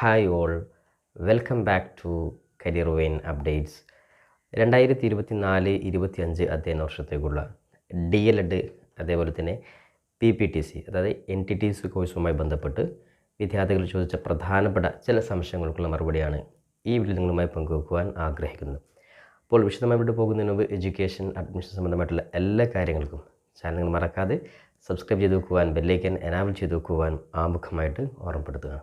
Hi all. Welcome back to career vein updates. രണ്ടായിരത്തി ഇരുപത്തി നാല് ഇരുപത്തി അഞ്ച് അധ്യയന വർഷത്തേക്കുള്ള ഡി എൽ എഡ് അതേപോലെ തന്നെ പി പി ടി സി അതായത് എൻ ടി ടി സി കോഴ്സുമായി ബന്ധപ്പെട്ട് വിദ്യാർത്ഥികൾ ചോദിച്ച പ്രധാനപ്പെട്ട ചില സംശയങ്ങൾക്കുള്ള മറുപടിയാണ് ഈ വീഡിയോ നിങ്ങളുമായി പങ്കുവെക്കുവാൻ ആഗ്രഹിക്കുന്നത്. അപ്പോൾ വിശദമായിട്ട് പോകുന്നതിന് മുമ്പ് എഡ്യൂക്കേഷൻ അഡ്മിഷൻ സംബന്ധമായിട്ടുള്ള എല്ലാ കാര്യങ്ങൾക്കും ചാനൽ മറക്കാതെ സബ്സ്ക്രൈബ് ചെയ്ത് വെക്കുവാൻ ബെല്ലൈക്കൻ എനാബിൾ ചെയ്ത് വെക്കുവാൻ ആമുഖമായിട്ട് ഓർമ്മപ്പെടുത്തുക.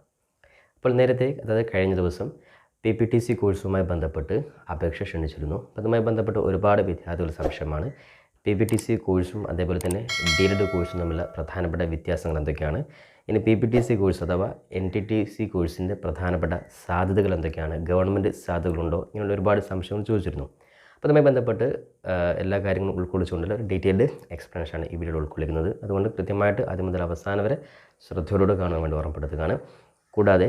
അപ്പോൾ നേരത്തെ അതായത് കഴിഞ്ഞ ദിവസം പി പി ടി സി കോഴ്സുമായി ബന്ധപ്പെട്ട് അപേക്ഷ ക്ഷണിച്ചിരുന്നു. അതുമായി ബന്ധപ്പെട്ട് ഒരുപാട് വിദ്യാർത്ഥികൾ സംശയമാണ്. പി പി ടി സി കോഴ്സും അതേപോലെ തന്നെ ഡി എഡ് കോഴ്സും തമ്മിലുള്ള പ്രധാനപ്പെട്ട വ്യത്യാസങ്ങൾ എന്തൊക്കെയാണ്? ഇനി P P T C course അഥവാ എൻ ടി ടി സി കോഴ്സിന്റെ പ്രധാനപ്പെട്ട സാധ്യതകൾ എന്തൊക്കെയാണ്? ഗവൺമെന്റ് സാധ്യതകളുണ്ടോ? ഇങ്ങനെയുള്ള ഒരുപാട് സംശയങ്ങൾ ചോദിച്ചിരുന്നു. അപ്പോൾ അതുമായി ബന്ധപ്പെട്ട് എല്ലാ കാര്യങ്ങളും ഉൾക്കൊള്ളിച്ചുകൊണ്ടുള്ള ഒരു ഡീറ്റെയിൽഡ് എക്സ്പ്ലനേഷനാണ് ഈ വീഡിയോയിൽ ഉൾക്കൊള്ളിക്കുന്നത്. അതുകൊണ്ട് കൃത്യമായിട്ട് ആദ്യം മുതൽ അവസാനം വരെ ശ്രദ്ധയോടുകൂടെ കാണാൻ വേണ്ടി ഓർമ്മപ്പെടുത്തുകയാണ്. കൂടാതെ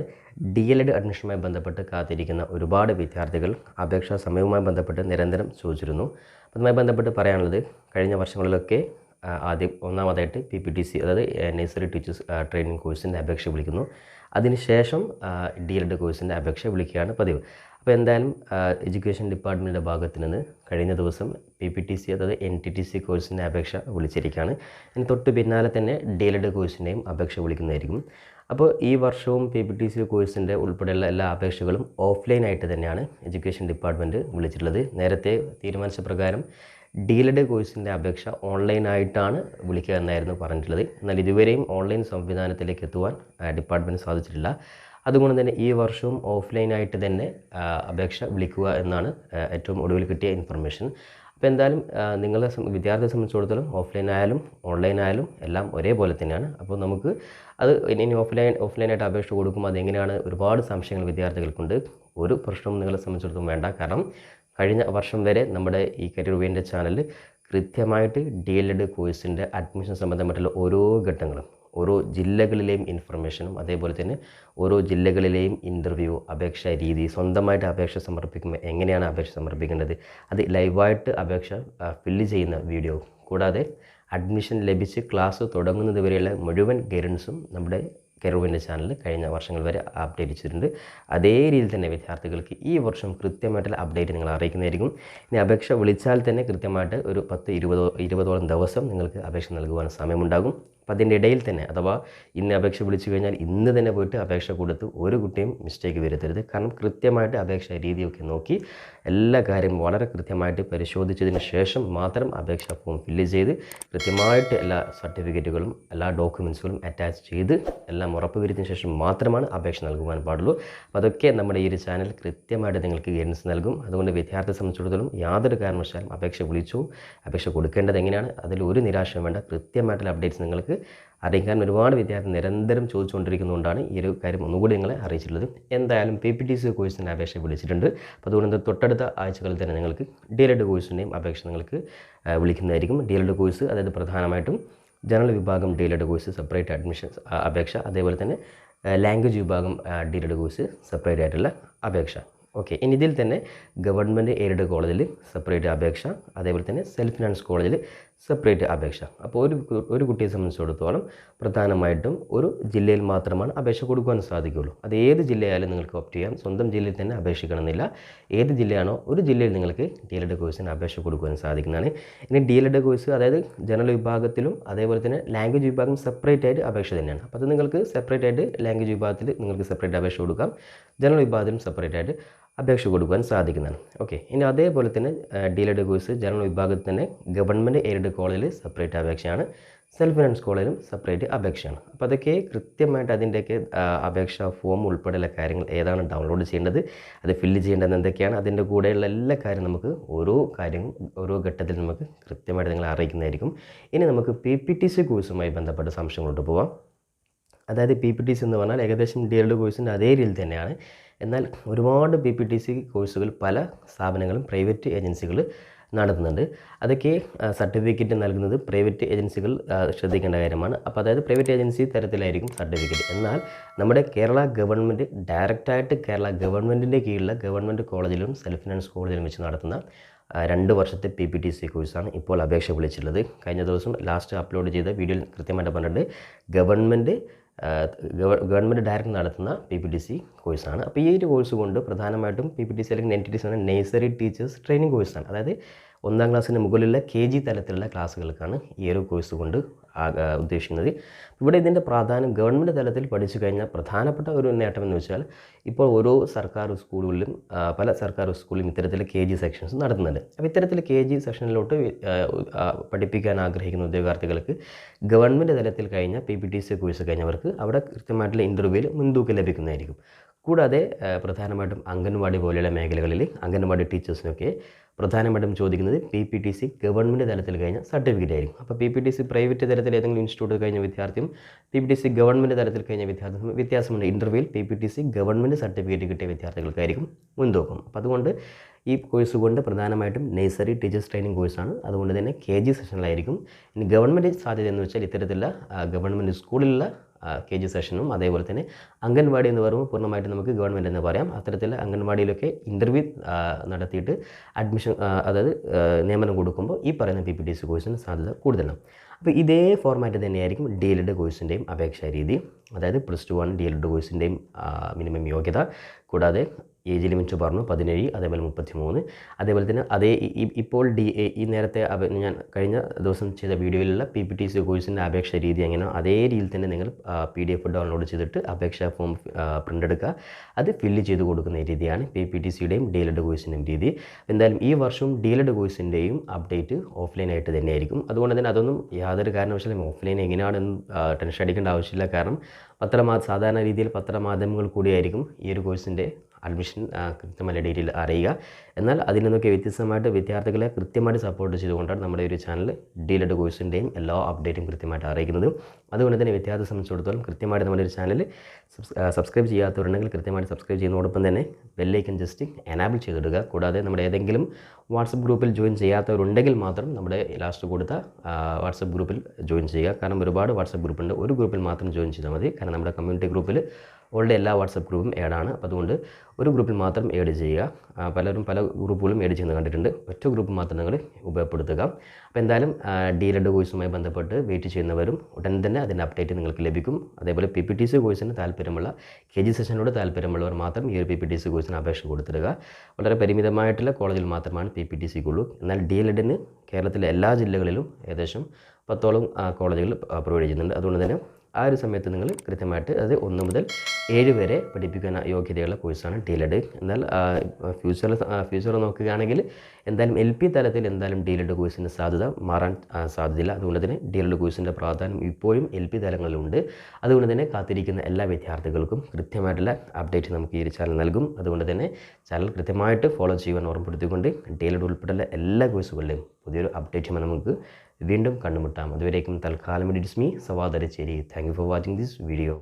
ഡി എൽ എഡ് അഡ്മിഷനുമായി ബന്ധപ്പെട്ട് കാത്തിരിക്കുന്ന ഒരുപാട് വിദ്യാർത്ഥികൾ അപേക്ഷാ സമയവുമായി ബന്ധപ്പെട്ട് നിരന്തരം ചോദിച്ചിരുന്നു. അതുമായി ബന്ധപ്പെട്ട് പറയാനുള്ളത് കഴിഞ്ഞ വർഷങ്ങളിലൊക്കെ ആദ്യം ഒന്നാമതായിട്ട് പി പി ടി സി അതായത് നഴ്സറി ടീച്ചേഴ്സ് ട്രെയിനിങ് കോഴ്സിന്റെ അപേക്ഷ വിളിക്കുന്നു. അതിനുശേഷം ഡി എൽ എഡ് കോഴ്സിന്റെ അപേക്ഷ വിളിക്കുകയാണ് പതിവ്. അപ്പോൾ എന്തായാലും എഡ്യൂക്കേഷൻ ഡിപ്പാർട്ട്മെന്റിന്റെ ഭാഗത്ത് നിന്ന് കഴിഞ്ഞ ദിവസം പി പി ടി സി അതായത് എൻ ടി ടി സി കോഴ്സിന്റെ അപേക്ഷ വിളിച്ചിരിക്കുകയാണ്. ഇനി തൊട്ട് പിന്നാലെ തന്നെ ഡി എൽ എഡ് കോഴ്സിന്റെയും അപേക്ഷ വിളിക്കുന്നതായിരിക്കും. അപ്പോൾ ഈ വർഷവും പി പി ടി സി കോഴ്സിന്റെ ഉൾപ്പെടെയുള്ള എല്ലാ അപേക്ഷകളും ഓഫ്ലൈനായിട്ട് തന്നെയാണ് എഡ്യൂക്കേഷൻ ഡിപ്പാർട്ട്മെന്റ് വിളിച്ചിട്ടുള്ളത്. നേരത്തെ തീരുമാനിച്ച പ്രകാരം ഡീലഡ് കോഴ്സിന്റെ അപേക്ഷ ഓൺലൈനായിട്ടാണ് വിളിക്കുക എന്നായിരുന്നു പറഞ്ഞിട്ടുള്ളത്. എന്നാൽ ഇതുവരെയും ഓൺലൈൻ സംവിധാനത്തിലേക്ക് എത്തുവാൻ ഡിപ്പാർട്ട്മെന്റ് സാധിച്ചിട്ടില്ല. അതുകൊണ്ട് തന്നെ ഈ വർഷവും ഓഫ്ലൈനായിട്ട് തന്നെ അപേക്ഷ വിളിക്കുക എന്നാണ് ഏറ്റവും ഒടുവിൽ കിട്ടിയ ഇൻഫർമേഷൻ അപ്പോൾ എന്തായാലും നിങ്ങളെ വിദ്യാർത്ഥിയെ സംബന്ധിച്ചിടത്തോളം ഓഫ്ലൈൻ ആയാലും ഓൺലൈൻ ആയാലും എല്ലാം ഒരേപോലെ തന്നെയാണ്. അപ്പോൾ നമുക്ക് അത് ഇനി ഇനി ഓഫ്ലൈൻ ഓഫ്ലൈനായിട്ട് അപേക്ഷ കൊടുക്കുമ്പോൾ അതെങ്ങനെയാണ്? ഒരുപാട് സംശയങ്ങൾ വിദ്യാർത്ഥികൾക്കുണ്ട്. ഒരു പ്രശ്നവും നിങ്ങളെ സംബന്ധിച്ചിടത്തോളം വേണ്ട. കാരണം കഴിഞ്ഞ വർഷം വരെ നമ്മുടെ ഈ കരിയർ വേന്റെ ചാനലിൽ കൃത്യമായിട്ട് ഡി എൽ എഡ് കോഴ്സിന്റെ അഡ്മിഷൻ സംബന്ധമായിട്ടുള്ള ഓരോ ഘട്ടങ്ങളും ഓരോ ജില്ലകളിലെയും ഇൻഫർമേഷനും അതേപോലെ തന്നെ ഓരോ ജില്ലകളിലെയും ഇന്റർവ്യൂ അപേക്ഷ രീതി സ്വന്തമായിട്ട് അപേക്ഷ സമർപ്പിക്കുമ്പോൾ എങ്ങനെയാണ് അപേക്ഷ സമർപ്പിക്കേണ്ടത്? അത് ലൈവായിട്ട് അപേക്ഷ ഫില്ല് ചെയ്യുന്ന വീഡിയോ കൂടാതെ അഡ്മിഷൻ ലഭിച്ച് ക്ലാസ് തുടങ്ങുന്നത് വരെയുള്ള മുഴുവൻ ഗൈഡൻസും നമ്മുടെ കെറുവിന്റെ ചാനൽ കഴിഞ്ഞ വർഷങ്ങൾ വരെ അപ്ഡേറ്റ് ചെയ്തിട്ടുണ്ട്. അതേ രീതിയിൽ തന്നെ വിദ്യാർത്ഥികൾക്ക് ഈ വർഷം കൃത്യമായിട്ടുള്ള അപ്ഡേറ്റ് നിങ്ങൾ അറിയിക്കുന്നതായിരിക്കും. ഇനി അപേക്ഷ വിളിച്ചാൽ തന്നെ കൃത്യമായിട്ട് ഒരു പത്ത് ഇരുപതോ ഇരുപതോളം ദിവസം നിങ്ങൾക്ക് അപേക്ഷ നൽകുവാൻ സമയമുണ്ടാകും. അപ്പോൾ അതിന്റെ ഇടയിൽ തന്നെ അഥവാ ഇന്ന് അപേക്ഷ വിളിച്ചു കഴിഞ്ഞാൽ ഇന്ന് തന്നെ പോയിട്ട് അപേക്ഷ കൊടുത്ത് ഒരു കുട്ടിയും മിസ്റ്റേക്ക് വരുത്തരുത്. കാരണം കൃത്യമായിട്ട് അപേക്ഷ രീതിയൊക്കെ നോക്കി എല്ലാ കാര്യവും വളരെ കൃത്യമായിട്ട് പരിശോധിച്ചതിന് ശേഷം മാത്രം അപേക്ഷ ഫോം ഫില്ല് ചെയ്ത് കൃത്യമായിട്ട് എല്ലാ സർട്ടിഫിക്കറ്റുകളും എല്ലാ ഡോക്യുമെൻസുകളും അറ്റാച്ച് ചെയ്ത് എല്ലാം ഉറപ്പുവരുത്തിയതിന് ശേഷം മാത്രമാണ് അപേക്ഷ നൽകുവാൻ പാടുള്ളൂ. അപ്പോൾ അതൊക്കെ നമ്മുടെ ഈ ഒരു ചാനൽ കൃത്യമായിട്ട് നിങ്ങൾക്ക് ഗൈഡൻസ് നൽകും. അതുകൊണ്ട് വിദ്യാർത്ഥിയെ സംബന്ധിച്ചിടത്തോളം യാതൊരു കാരണവശാലും അപേക്ഷ വിളിച്ചു അപേക്ഷ കൊടുക്കേണ്ടത് എങ്ങനെയാണ്? അതിൽ ഒരു നിരാശയും വേണ്ട. കൃത്യമായിട്ടുള്ള അപ്ഡേറ്റ്സ് നിങ്ങൾക്ക് അറിയിക്കാൻ ഒരുപാട് വിദ്യാർത്ഥി നിരന്തരം ചോദിച്ചുകൊണ്ടിരിക്കുന്നതുകൊണ്ടാണ് ഈ ഒരു കാര്യം ഒന്നുകൂടി നിങ്ങളെ അറിയിച്ചിട്ടുള്ളത്. എന്തായാലും പി പി ടി സി കോഴ്സിന്റെ അപേക്ഷ വിളിച്ചിട്ടുണ്ട്. അപ്പോൾ അതുകൊണ്ട് തൊട്ടടുത്ത ആഴ്ചകളിൽ തന്നെ നിങ്ങൾക്ക് ഡി എൽ എഡ് കോഴ്സിന്റെയും അപേക്ഷ നിങ്ങൾക്ക് വിളിക്കുന്നതായിരിക്കും. ഡി എൽ എഡ് കോഴ്സ് അതായത് പ്രധാനമായിട്ടും ജനറൽ വിഭാഗം D L Ed course separate admission അപേക്ഷ. അതേപോലെ തന്നെ ലാംഗ്വേജ് വിഭാഗം D L Ed course separate ആയിട്ടുള്ള അപേക്ഷ. ഓക്കെ ഇനി ഇതിൽ തന്നെ ഗവൺമെന്റ് എയ്ഡഡ് കോളേജിൽ സെപ്പറേറ്റ് അപേക്ഷ. അതേപോലെ തന്നെ സെൽഫ് ഫിനാൻസ് കോളേജിൽ സെപ്പറേറ്റ് അപേക്ഷ. അപ്പോൾ ഒരു ഒരു കുട്ടിയെ സംബന്ധിച്ചിടത്തോളം പ്രധാനമായിട്ടും ഒരു ജില്ലയിൽ മാത്രമാണ് അപേക്ഷ കൊടുക്കുവാൻ സാധിക്കുകയുള്ളൂ. അത് ഏത് ജില്ലയായാലും നിങ്ങൾക്ക് ഓപ്റ്റ് ചെയ്യാം. സ്വന്തം ജില്ലയിൽ തന്നെ അപേക്ഷിക്കണമെന്നില്ല. ഏത് ജില്ലയാണോ ഒരു ജില്ലയിൽ നിങ്ങൾക്ക് ഡി എൽ എഡ് കോഴ്സിന് അപേക്ഷ കൊടുക്കുവാൻ സാധിക്കുന്നതാണ്. ഇനി ഡി എൽ എഡ് കോഴ്സ് അതായത് ജനറൽ വിഭാഗത്തിലും അതേപോലെ തന്നെ ലാംഗ്വേജ് വിഭാഗം സെപ്പറേറ്റ് ആയിട്ട് അപേക്ഷ തന്നെയാണ്. അപ്പോൾ അത് നിങ്ങൾക്ക് സെപ്പറേറ്റ് ആയിട്ട് ലാംഗ്വേജ് വിഭാഗത്തിൽ നിങ്ങൾക്ക് സെപ്പറേറ്റ് അപേക്ഷ കൊടുക്കാം. ജനറൽ വിഭാഗത്തിലും സെപ്പറേറ്റ് ആയിട്ട് അപേക്ഷ കൊടുക്കുവാൻ സാധിക്കുന്നതാണ്. ഓക്കെ ഇനി അതേപോലെ തന്നെ ഡീലഡ് കോഴ്സ് ജനറൽ വിഭാഗത്തിൽ തന്നെ ഗവൺമെന്റ് എയ്ഡഡ് കോളേജിൽ സെപ്പറേറ്റ് അപേക്ഷയാണ്. സെൽഫ് ഫിനാൻസ് കോളേജിലും സെപ്പറേറ്റ് അപേക്ഷയാണ്. അപ്പോൾ അതൊക്കെ കൃത്യമായിട്ട് അതിന്റെയൊക്കെ അപേക്ഷ അപേക്ഷാ ഫോം ഉൾപ്പെടെയുള്ള കാര്യങ്ങൾ ഏതാണ് ഡൗൺലോഡ് ചെയ്യേണ്ടത് അത് ഫില്ല് ചെയ്യേണ്ടത് എന്തൊക്കെയാണ് അതിന്റെ കൂടെയുള്ള എല്ലാ കാര്യം നമുക്ക് ഓരോ കാര്യങ്ങൾ ഓരോ ഘട്ടത്തിൽ നമുക്ക് കൃത്യമായിട്ട് നിങ്ങളെ അറിയിക്കുന്നതായിരിക്കും. ഇനി നമുക്ക് പി പി ടി സി കോഴ്സുമായി ബന്ധപ്പെട്ട സംശയങ്ങളോട്ട് പോവാം. അതായത് പി പി ടി സി എന്ന് പറഞ്ഞാൽ ഏകദേശം ഡി എൽ കോഴ്സിന്റെ അതേ രീതിയിൽ തന്നെയാണ്. എന്നാൽ ഒരുപാട് പി പി ടി സി കോഴ്സുകൾ പല സ്ഥാപനങ്ങളും പ്രൈവറ്റ് ഏജൻസികൾ നടത്തുന്നുണ്ട്. അതൊക്കെ സർട്ടിഫിക്കറ്റ് നൽകുന്നത് പ്രൈവറ്റ് ഏജൻസികൾ ശ്രദ്ധിക്കേണ്ട കാര്യമാണ്. അപ്പോൾ അതായത് പ്രൈവറ്റ് ഏജൻസി തരത്തിലായിരിക്കും സർട്ടിഫിക്കറ്റ്. എന്നാൽ നമ്മുടെ കേരള ഗവൺമെന്റ് ഡയറക്റ്റായിട്ട് കേരള ഗവൺമെന്റിന്റെ കീഴിലുള്ള ഗവൺമെന്റ് കോളേജിലും സെൽഫ് ഫിനാൻസ് കോളേജിലും വെച്ച് നടത്തുന്ന രണ്ട് വർഷത്തെ പി പി ടി സി കോഴ്സാണ് ഇപ്പോൾ അപേക്ഷ വിളിച്ചിട്ടുള്ളത്. കഴിഞ്ഞ ദിവസം ലാസ്റ്റ് അപ്ലോഡ് ചെയ്ത വീഡിയോയിൽ കൃത്യമായിട്ട് പറഞ്ഞിട്ടുണ്ട്. ഗവൺമെന്റ് ഗവൺമെന്റ് ഡയറക്റ്റ് നടത്തുന്ന പി പി ടി സി കോഴ്സാണ് അപ്പോൾ ഈ ഒരു കോഴ്സ് കൊണ്ട് പ്രധാനമായിട്ടും പി പി ടി സി അല്ലെങ്കിൽ എൻ ടി ടി സി ആണ് നേഴ്സറി ടീച്ചേഴ്സ് ട്രെയിനിങ് കോഴ്സാണ് അതായത് ഒന്നാം ക്ലാസ്സിന് മുകളിലുള്ള കെ ജി തലത്തിലുള്ള ക്ലാസ്സുകൾക്കാണ് ഈ ഒരു കോഴ്സ് കൊണ്ട് ഉദ്ദേശിക്കുന്നത്. ഇവിടെ ഇതിന്റെ പ്രാധാന്യം ഗവൺമെന്റ് തലത്തിൽ പഠിച്ചു കഴിഞ്ഞാൽ പ്രധാനപ്പെട്ട ഒരു നേട്ടം എന്ന് വെച്ചാൽ ഇപ്പോൾ ഓരോ സർക്കാർ സ്കൂളുകളിലും പല സർക്കാർ സ്കൂളിലും ഇത്തരത്തിൽ കെ ജി സെക്ഷൻസ് നടത്തുന്നുണ്ട്. അപ്പോൾ ഇത്തരത്തിൽ കെ ജി സെക്ഷനിലോട്ട് പഠിപ്പിക്കാൻ ആഗ്രഹിക്കുന്ന ഉദ്യോഗാർത്ഥികൾക്ക് ഗവൺമെന്റ് തലത്തിൽ കഴിഞ്ഞ P P T C course കഴിഞ്ഞവർക്ക് അവിടെ കൃത്യമായിട്ടുള്ള ഇന്റർവ്യൂവിൽ മുൻതൂക്കം ലഭിക്കുന്നതായിരിക്കും. കൂടാതെ പ്രധാനമായിട്ടും അംഗൻവാടി പോലെയുള്ള മേഖലകളിൽ അംഗൻവാടി ടീച്ചേഴ്സിനൊക്കെ പ്രധാനമായിട്ടും ചോദിക്കുന്നത് P P T C government തലത്തിൽ കഴിഞ്ഞ സർട്ടിഫിക്കറ്റ് ആയിരിക്കും. അപ്പോൾ P P T C private തലത്തിൽ ഏതെങ്കിലും ഇൻസ്റ്റിറ്റ്യൂട്ട് കഴിഞ്ഞ വിദ്യാർത്ഥിയും P P T C government തലത്തിൽ കഴിഞ്ഞ വിദ്യാർത്ഥിയും വ്യത്യാസമുണ്ട്. ഇന്റർവ്യൂവിൽ P P T C government certificate കിട്ടിയ വിദ്യാർത്ഥികൾക്കായിരിക്കും മുൻതൂക്കം. അപ്പോൾ അതുകൊണ്ട് ഈ കോഴ്സ് കൊണ്ട് പ്രധാനമായിട്ടും നേഴ്സറി ടീച്ചേഴ്സ് ട്രെയിനിങ് കോഴ്സാണ് അതുകൊണ്ട് തന്നെ കെ ജി സെഷനിലായിരിക്കും ഇനി ഗവൺമെന്റ് സാധ്യത എന്ന് വെച്ചാൽ ഇത്തരത്തിലുള്ള ഗവൺമെന്റ് സ്കൂളിലുള്ള കെ ജി സെഷനും അതേപോലെ തന്നെ അംഗൻവാടി എന്ന് പറയുമ്പോൾ പൂർണമായിട്ട് നമുക്ക് ഗവൺമെന്റ് എന്ന് പറയാം. അത്തരത്തിൽ അംഗൻവാടിയിലൊക്കെ ഇന്റർവ്യൂ നടത്തിയിട്ട് അഡ്മിഷൻ അതായത് നിയമനം കൊടുക്കുമ്പോൾ ഈ പറയുന്ന പി പി ടി സി കോഴ്സിന് സാധ്യത കൂടുതലാണ്. അപ്പോൾ ഇതേ ഫോർമാറ്റ് തന്നെയായിരിക്കും ഡി എൽ എഡ് കോഴ്സിന്റെയും അപേക്ഷാ രീതി. അതായത് plus two one D L Ed കോഴ്സിന്റെയും minimum യോഗ്യത. കൂടാതെ ഏജ് ലിമിറ്റ് പറഞ്ഞു പതിനേഴ് അതേപോലെ മുപ്പത്തി മൂന്ന് അതേപോലെ തന്നെ അതേ ഇപ്പോൾ ഡി ഈ നേരത്തെ ഞാൻ കഴിഞ്ഞ ദിവസം ചെയ്ത വീഡിയോയിലുള്ള പി പി ടി സി കോഴ്സിന്റെ അപേക്ഷ രീതി എങ്ങനെയോ അതേ രീതിയിൽ തന്നെ നിങ്ങൾ പി ഡി എഫ് ഡൗൺലോഡ് ചെയ്തിട്ട് അപേക്ഷാ ഫോം പ്രിന്റ് എടുക്കുക അത് ഫില്ല് ചെയ്ത് കൊടുക്കുന്ന രീതിയാണ് പി പി ടി സിയുടെയും ഡി എൽ എഡ് കോഴ്സിന്റെയും രീതി. എന്തായാലും ഈ വർഷവും ഡി എൽ എഡ് കോഴ്സിന്റെയും അപ്ഡേറ്റ് ഓഫ്ലൈനായിട്ട് തന്നെയായിരിക്കും. അതുകൊണ്ട് തന്നെ അതൊന്നും യാതൊരു കാരണവശാലും ഓഫ്ലൈൻ എങ്ങനെയാണെന്ന് ടെൻഷൻ അടിക്കേണ്ട ആവശ്യമില്ല. കാരണം പത്രമാ സാധാരണ രീതിയിൽ പത്രമാധ്യമങ്ങൾ കൂടിയായിരിക്കും ഈ ഒരു കോഴ്സിന്റെ അഡ്മിഷൻ കൃത്യമായ ഡേറ്റിൽ അറിയുക. എന്നാൽ അതിൽ നിന്നൊക്കെ വ്യത്യസ്തമായിട്ട് വിദ്യാർത്ഥികളെ കൃത്യമായിട്ട് സപ്പോർട്ട് ചെയ്തുകൊണ്ടാണ് നമ്മുടെ ഒരു ചാനൽ ഡീലഡ് കോഴ്സിന്റെയും എല്ലാ അപ്ഡേറ്റും കൃത്യമായിട്ട് അറിയിക്കുന്നത്. അതുകൊണ്ട് തന്നെ വിദ്യാർത്ഥി സംബന്ധിച്ചിടത്തോളം കൃത്യമായിട്ട് നമ്മുടെ ഒരു ചാനൽ സബ്സ്ക്രൈബ് ചെയ്യാത്തവരുണ്ടെങ്കിൽ കൃത്യമായിട്ട് സബ്സ്ക്രൈബ് ചെയ്യുന്നതോടൊപ്പം തന്നെ ബെല്ലൈക്കൻ ജസ്റ്റ് എനാബിൾ ചെയ്തിടുക. കൂടാതെ നമ്മുടെ ഏതെങ്കിലും വാട്സപ്പ് ഗ്രൂപ്പിൽ ജോയിൻ ചെയ്യാത്തവരുണ്ടെങ്കിൽ മാത്രം നമ്മുടെ ലാസ്റ്റ് കൊടുത്ത വാട്സപ്പ് ഗ്രൂപ്പിൽ ജോയിൻ ചെയ്യുക. കാരണം ഒരുപാട് വാട്സപ്പ് ഗ്രൂപ്പുണ്ട് ഒരു ഗ്രൂപ്പിൽ മാത്രം ജോയിൻ ചെയ്താൽ മതി. കാരണം നമ്മുടെ കമ്മ്യൂണിറ്റി ഗ്രൂപ്പിൽ ഓൾറെഡി എല്ലാ വാട്സപ്പ് ഗ്രൂപ്പും ഏഡാണ് അപ്പോൾ അതുകൊണ്ട് ഒരു ഗ്രൂപ്പിൽ മാത്രം ഏഡ് ചെയ്യുക. പലരും പല ഗ്രൂപ്പുകളും ഏഡ് ചെയ്യുന്നത് കണ്ടിട്ടുണ്ട്. ഒറ്റ ഗ്രൂപ്പ് മാത്രം നിങ്ങൾ ഉപയോഗപ്പെടുത്തുക. അപ്പോൾ എന്തായാലും ഡി എഡ് കോഴ്സുമായി ബന്ധപ്പെട്ട് വെയിറ്റ് ചെയ്യുന്നവരും ഉടൻ തന്നെ അതിന്റെ അപ്ഡേറ്റ് നിങ്ങൾക്ക് ലഭിക്കും. അതേപോലെ പി പി ടി സി കോഴ്സിന് താല്പര്യമുള്ള കെ ജി സെഷനോട് താല്പര്യമുള്ളവർ മാത്രം ഈ ഒരു പി പി ടി സി കോഴ്സിന് അപേക്ഷ കൊടുത്തിടുക. വളരെ പരിമിതമായിട്ടുള്ള കോളേജിൽ മാത്രമാണ് പി പി ടി സിക്കുള്ളൂ എന്നാൽ ഡി എൽ കേരളത്തിലെ എല്ലാ ജില്ലകളിലും ഏകദേശം പത്തോളം കോളേജുകൾ പ്രൊവൈഡ് ചെയ്യുന്നുണ്ട്. അതുകൊണ്ട് തന്നെ ആ ഒരു സമയത്ത് നിങ്ങൾ കൃത്യമായിട്ട് അതായത് ഒന്ന് മുതൽ ഏഴ് വരെ പഠിപ്പിക്കാൻ യോഗ്യതയുള്ള കോഴ്സാണ് ഡീലഡ് എന്നാൽ ഫ്യൂച്ചർ ഫ്യൂച്ചർ നോക്കുകയാണെങ്കിൽ എന്തായാലും എൽ പി തലത്തിൽ എന്തായാലും ഡീലഡ് കോഴ്സിന്റെ സാധ്യത മാറാൻ സാധ്യതയില്ല. അതുകൊണ്ട് തന്നെ ഡീലഡ് കോഴ്സിന്റെ പ്രാധാന്യം ഇപ്പോഴും എൽ പി തലങ്ങളിലുണ്ട്. അതുകൊണ്ട് തന്നെ കാത്തിരിക്കുന്ന എല്ലാ വിദ്യാർത്ഥികൾക്കും കൃത്യമായിട്ടുള്ള അപ്ഡേറ്റ് നമുക്ക് ഈ ചാനൽ നൽകും. അതുകൊണ്ട് തന്നെ ചാനൽ കൃത്യമായിട്ട് ഫോളോ ചെയ്യുവാൻ ഓർമ്മപ്പെടുത്തിക്കൊണ്ട് ഡീലഡ് ഉൾപ്പെടെയുള്ള എല്ലാ കോഴ്സുകളുടെയും പുതിയൊരു അപ്ഡേറ്റുമായി നമുക്ക് വീണ്ടും കണ്ടുമുട്ടാം. അതുവരേക്കും തൽക്കാലം it's me. സവാദരച്ചേരി thank you for watching this video